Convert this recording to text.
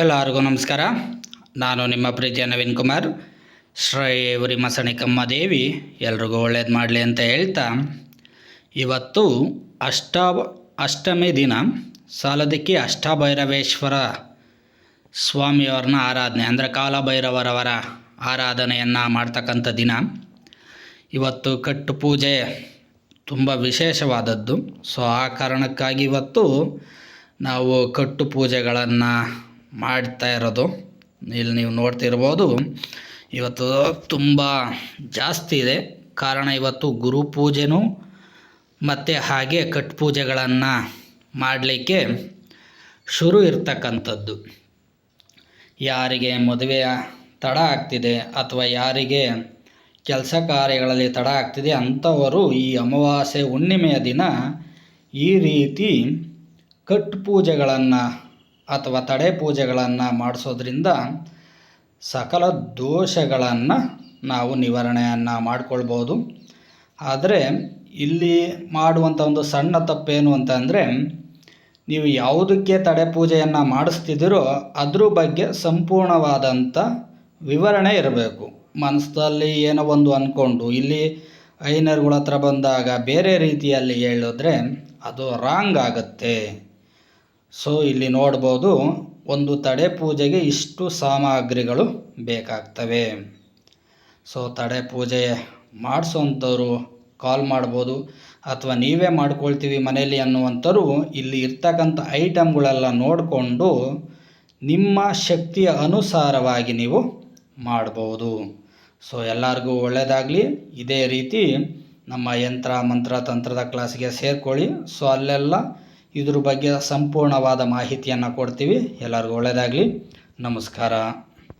ಎಲ್ಲರಿಗೂ ನಮಸ್ಕಾರ. ನಾನು ನಿಮ್ಮ ಪ್ರೀತಿಯ ನವೀನ್ ಕುಮಾರ್. ಶ್ರೀ ಉರಿಮಸಣಿಕಮ್ಮ ದೇವಿ, ಎಲ್ರಿಗೂ ಒಳ್ಳೇದು ಮಾಡಲಿ ಅಂತ ಹೇಳ್ತಾ, ಇವತ್ತು ಅಷ್ಟ ಅಷ್ಟಮಿ ದಿನ, ಸಾಲದಕ್ಕೆ ಅಷ್ಟಭೈರವೇಶ್ವರ ಸ್ವಾಮಿಯವ್ರನ್ನ ಆರಾಧನೆ, ಅಂದರೆ ಕಾಲಭೈರವರವರ ಆರಾಧನೆಯನ್ನು ಮಾಡ್ತಕ್ಕಂಥ ದಿನ. ಇವತ್ತು ಕಟ್ಟು ಪೂಜೆ ತುಂಬ ವಿಶೇಷವಾದದ್ದು. ಸೊ ಆ ಕಾರಣಕ್ಕಾಗಿ ಇವತ್ತು ನಾವು ಕಟ್ಟು ಪೂಜೆಗಳನ್ನು ಮಾಡ್ತಾ ಇರೋದು. ಇಲ್ಲಿ ನೀವು ನೋಡ್ತಿರ್ಬೋದು, ಇವತ್ತು ತುಂಬ ಜಾಸ್ತಿ ಇದೆ. ಕಾರಣ ಇವತ್ತು ಗುರು ಪೂಜೆನೂ ಮತ್ತು ಹಾಗೆ ಕಟ್ ಪೂಜೆಗಳನ್ನು ಮಾಡಲಿಕ್ಕೆ ಶುರು ಇರ್ತಕ್ಕಂಥದ್ದು. ಯಾರಿಗೆ ಮದುವೆಯ ತಡ ಆಗ್ತಿದೆ ಅಥವಾ ಯಾರಿಗೆ ಕೆಲಸ ಕಾರ್ಯಗಳಲ್ಲಿ ತಡ ಆಗ್ತಿದೆ ಅಂಥವರು ಈ ಅಮಾವಾಸ್ಯೆ ಹುಣ್ಣಿಮೆಯ ದಿನ ಈ ರೀತಿ ಕಟ್ ಪೂಜೆಗಳನ್ನು ಅಥವಾ ತಡೆ ಪೂಜೆಗಳನ್ನು ಮಾಡಿಸೋದ್ರಿಂದ ಸಕಲ ದೋಷಗಳನ್ನು ನಾವು ನಿವಾರಣೆಯನ್ನು ಮಾಡಿಕೊಳ್ಬೋದು. ಆದರೆ ಇಲ್ಲಿ ಮಾಡುವಂಥ ಒಂದು ಸಣ್ಣ ತಪ್ಪೇನು ಅಂತಂದರೆ ನೀವು ಯಾವುದಕ್ಕೆ ತಡೆ ಪೂಜೆಯನ್ನು ಮಾಡಿಸ್ತಿದ್ದೀರೋ ಅದ್ರ ಬಗ್ಗೆ ಸಂಪೂರ್ಣವಾದಂಥ ವಿವರಣೆ ಇರಬೇಕು. ಮನಸ್ಸಲ್ಲಿ ಏನೋ ಒಂದು ಅಂದ್ಕೊಂಡು ಇಲ್ಲಿ ಐನರ್ಗಳ ಹತ್ರ ಬಂದಾಗ ಬೇರೆ ರೀತಿಯಲ್ಲಿ ಹೇಳಿದ್ರೆ ಅದು ರಾಂಗ್ ಆಗುತ್ತೆ. ಸೊ ಇಲ್ಲಿ ನೋಡ್ಬೋದು ಒಂದು ತಡೆ ಪೂಜೆಗೆ ಇಷ್ಟು ಸಾಮಗ್ರಿಗಳು ಬೇಕಾಗ್ತವೆ. ಸೊ ತಡೆ ಪೂಜೆ ಮಾಡಿಸೋಂಥವ್ರು ಕಾಲ್ ಮಾಡ್ಬೋದು, ಅಥವಾ ನೀವೇ ಮಾಡ್ಕೊಳ್ತೀವಿ ಮನೆಯಲ್ಲಿ ಅನ್ನುವಂಥವ್ರು ಇಲ್ಲಿ ಇರ್ತಕ್ಕಂಥ ಐಟಮ್ಗಳೆಲ್ಲ ನೋಡಿಕೊಂಡು ನಿಮ್ಮ ಶಕ್ತಿಯ ಅನುಸಾರವಾಗಿ ನೀವು ಮಾಡ್ಬೋದು. ಸೊ ಎಲ್ಲರಿಗೂ ಒಳ್ಳೆಯದಾಗಲಿ ಇದೇ ರೀತಿ ನಮ್ಮ ಯಂತ್ರ, ಮಂತ್ರ, ತಂತ್ರದ ಕ್ಲಾಸ್ಗೆ ಸೇರ್ಕೊಳ್ಳಿ. ಸೊ ಅಲ್ಲೆಲ್ಲ ಇದ್ರ ಬಗ್ಗೆ ಸಂಪೂರ್ಣವಾದ ಮಾಹಿತಿಯನ್ನು ಕೊಡ್ತೀವಿ. ಎಲ್ಲರಿಗೂ ಒಳ್ಳೆಯದಾಗಲಿ ನಮಸ್ಕಾರ.